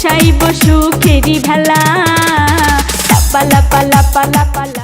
ভাসাইব সুখেরি ভেলা। লাপা লাপা লাপা লাপা।